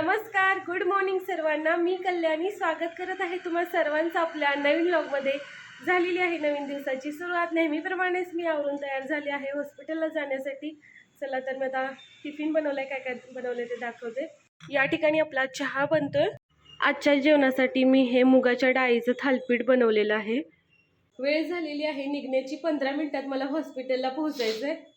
नमस्कार good morning सर्वांना. मी कल्याणी. स्वागत करत आहे तुम्हा सर्वांचं आपल्या नवीन ब्लॉगमध्ये झालेली आहे नवीन दिवसाची सुरुवात. नेहमीप्रमाणेच मी आवरून तयार झाली आहे हॉस्पिटलला जाण्यासाठी. चला तर मी आता टिफिन बनवलाय. काय काय बनवलंय ते दाखवते. या ठिकाणी आपला चहा बनतोय. आजच्या जेवणासाठी मी हे मुगाच्या डाळीचं थालपीठ बनवलेलं आहे. वेळ झालेली आहे निघण्याची. पंधरा मिनिटात मला हॉस्पिटलला पोहोचायचं आहे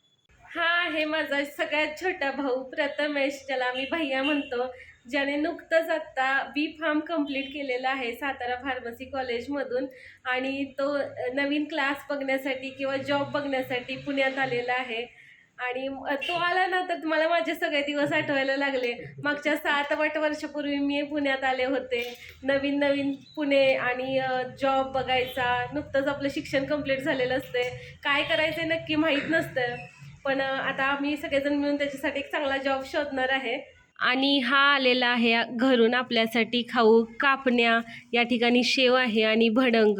हा आहे माझा सगळ्यात छोटा भाऊ प्रथमेश ज्याला आम्ही भैया म्हणतो. ज्याने नुकतंच आत्ता बी फार्म कंप्लीट केलेला आहे सातारा फार्मसी कॉलेजमधून आणि तो नवीन क्लास बघण्यासाठी किंवा जॉब बघण्यासाठी पुण्यात आलेला आहे. आणि तो आला ना तर मला माझे सगळे दिवस आठवायला लागले. मागच्या सात आठ वर्षापूर्वी मी पुण्यात आले होते. नवीन नवीन पुणे आणि जॉब बघायचा. नुकतंच आपलं शिक्षण कंप्लीट झालेलं असते. काय करायचं नक्की माहीत नसतं. पण आता आम्ही सगळेजण मिळून त्याच्यासाठी एक चांगला जॉब शोधणार आहे. आणि हा आलेला आहे घरून आपल्यासाठी खाऊ कापण्या या ठिकाणी शेव आहे आणि भडंग.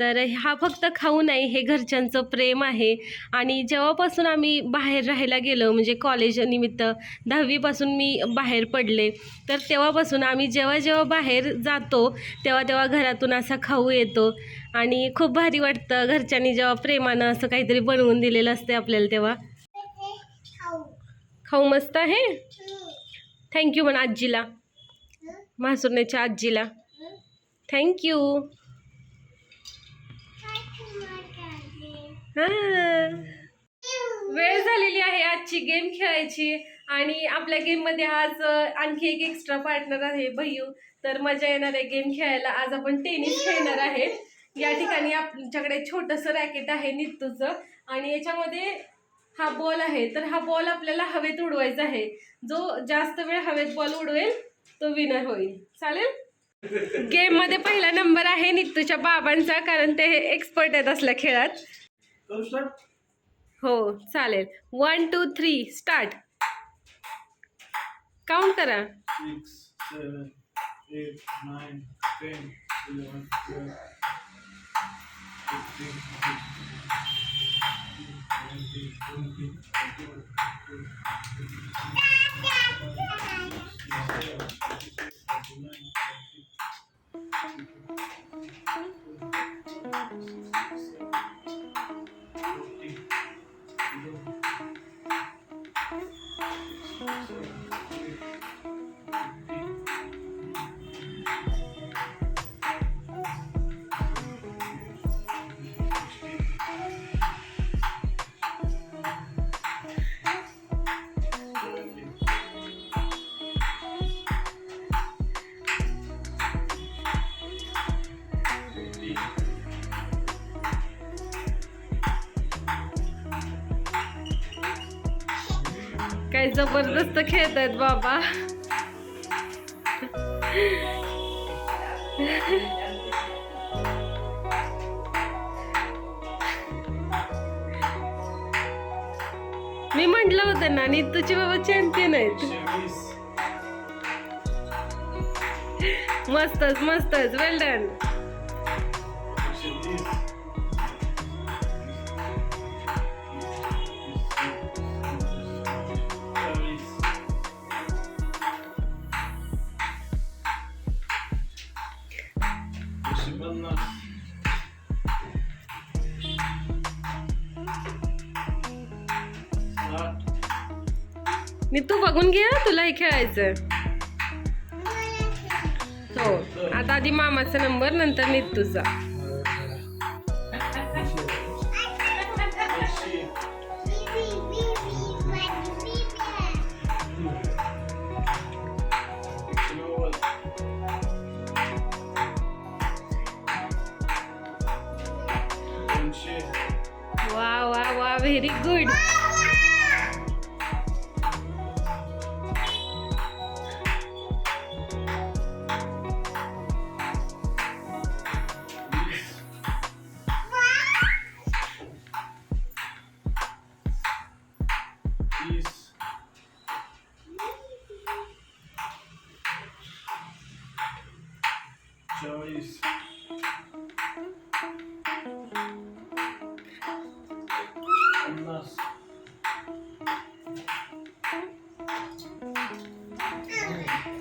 तर हा फक्त खाऊ नाही हे घरच्यांचं प्रेम आहे. आणि जेव्हापासून आम्ही बाहेर राहायला गेलो म्हणजे कॉलेज निमित्त दहावीपासून मी बाहेर पडले तर तेव्हापासून आम्ही जेव्हा जेव्हा बाहेर जातो तेव्हा तेव्हा घरातून असा खाऊ येतो. आणि खूप भारी वाटतं घरच्यांनी जेव्हा प्रेमानं असं काहीतरी बनवून दिलेलं असते आपल्याला तेव्हा. खाऊ मस्त आहे? थँक्यू म्हण आजीला. म्हासुरण्याच्या आजीला. थँक्यू वेळ झालेली आहे आजची गेम खेळायची. आणि आपल्या गेममध्ये आज आणखी एक एक्स्ट्रा पार्टनर आहे भैयू तर मजा येणार आहे गेम खेळायला. आज आपण टेनिस खेळणार आहे या ठिकाणी आपल्याकडे छोटंसं रॅकेट आहे नित्तूचं. आणि याच्यामध्ये हा बॉल आहे. तर हा बॉल आपल्याला हवेत उडवायचा आहे. जो जास्त वेळ हवेत बॉल उडवेल तो विनर होईल. चालेल? गेममध्ये पहिला नंबर आहे नित्तूच्या बाबांचा कारण ते एक्सपर्ट आहेत असल्या खेळात. हो चालेल. One two three start count करा. काय जबरदस्त खेळत आहेत बाबा. मी म्हंटल होतं ना नित्तूचे बाबा चॅम्पियन आहेत. मस्तच मस्तच. वेल डन नित्तू बघून घे तुला हे खेळायचं हो आता आधी मामाचा नंबर नंतर नित्तूचा ऐंशी वा वा वा very good Joey's.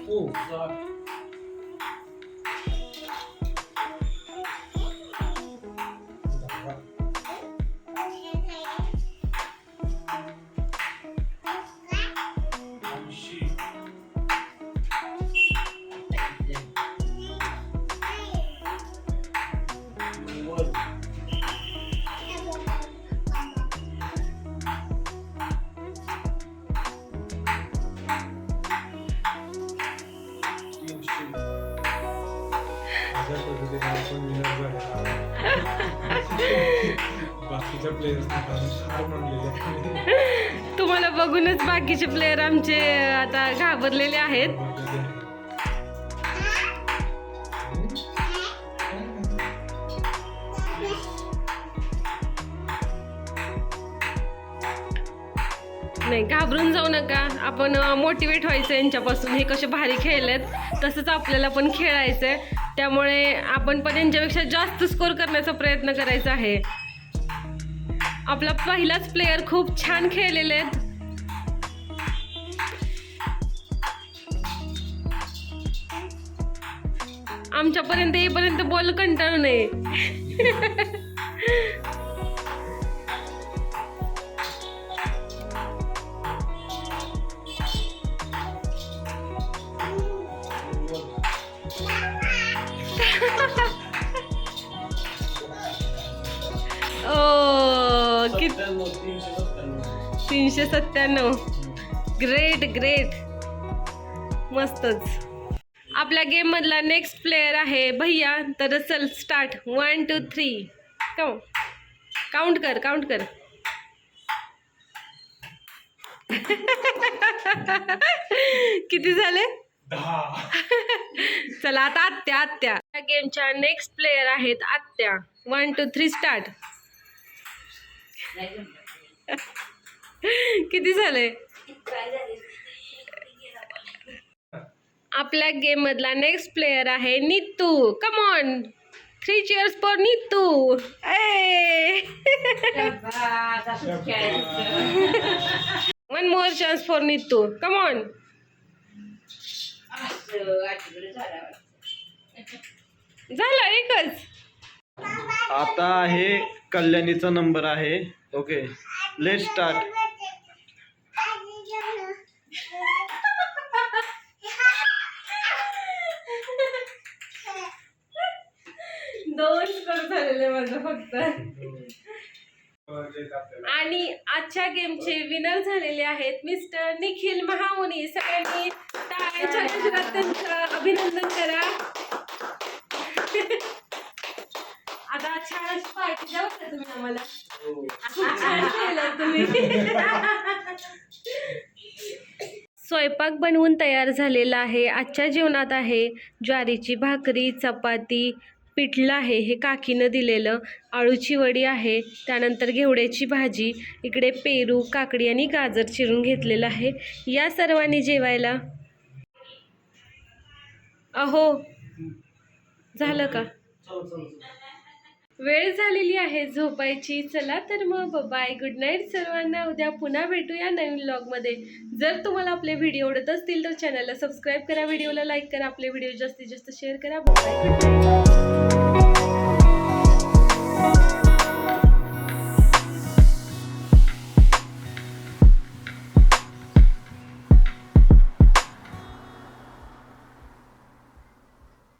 Oh, oh. बाकीच्या प्लेयर्सना तुम्हाला बघूनच बाकीचे प्लेयर आमचे आता घाबरलेले आहेत. नाही घाबरून जाऊ नका. आपण मोटिवेट व्हायचं यांच्यापासून. हे कसे भारी खेळलेत तसंच आपल्याला पण खेळायचं आहे त्यामुळे आपण पण यांच्यापेक्षा जास्त स्कोर करण्याचा प्रयत्न करायचा आहे. आपला पहिलाच प्लेयर खूप छान खेळलेले आहेत. आमच्यापर्यंत येईपर्यंत बॉल कंटाळू नये. तीनशे सत्त्याण्णव. ग्रेट ग्रेट मस्तच. आपल्या गेम मधला नेक्स्ट प्लेयर आहे भैया. तर चल start one two three come count कर काउंट कर. किती झाले? दहा. चला आता आत्या आत्या. या गेमच्या नेक्स्ट प्लेयर आहेत आत्या. वन टू थ्री स्टार्ट किती झाले? आपल्या गेम मधला नेक्स्ट प्लेयर आहे Neetu come on three chairs for Neetu a one more chance for Neetu come on झालं एकच. आता आहे कल्याणीचा नंबर आहे. ओके लेट स्टार्ट दोन झालेलं माझं फक्त. आणि आजच्या गेमचे विनर झालेले आहेत मिस्टर निखिल महामुनी. सगळ्यांनी टाळ्यांच्या गजरात त्यांचं अभिनंदन करा. आता छान अशी पार्टी द्या तुम्ही आम्हाला. छान केलं तुम्ही. स्वयंपाक बनवून तयार झालेला आहे. आजच्या जेवणात आहे ज्वारीची भाकरी चपाती पिठलं आहे हे काकीनं दिलेलं. आळूची वडी आहे त्यानंतर घेवड्याची भाजी इकडे पेरू काकडी आणि गाजर चिरून घेतलेलं आहे. या सर्वांनी जेवायला? अहो झालं का? चल चल चल. वेळ झालेली आहे झोपायची. चला तर मग बाय गुड नाईट सर्वांना. उद्या पुन्हा भेटूया नवीन व्लॉगमध्ये जर तुम्हाला आपले व्हिडिओ आवडत असतील तर चॅनलला सबस्क्राईब करा. व्हिडिओला लाईक करा. आपले व्हिडिओ जास्तीत जास्त शेअर करा. बाय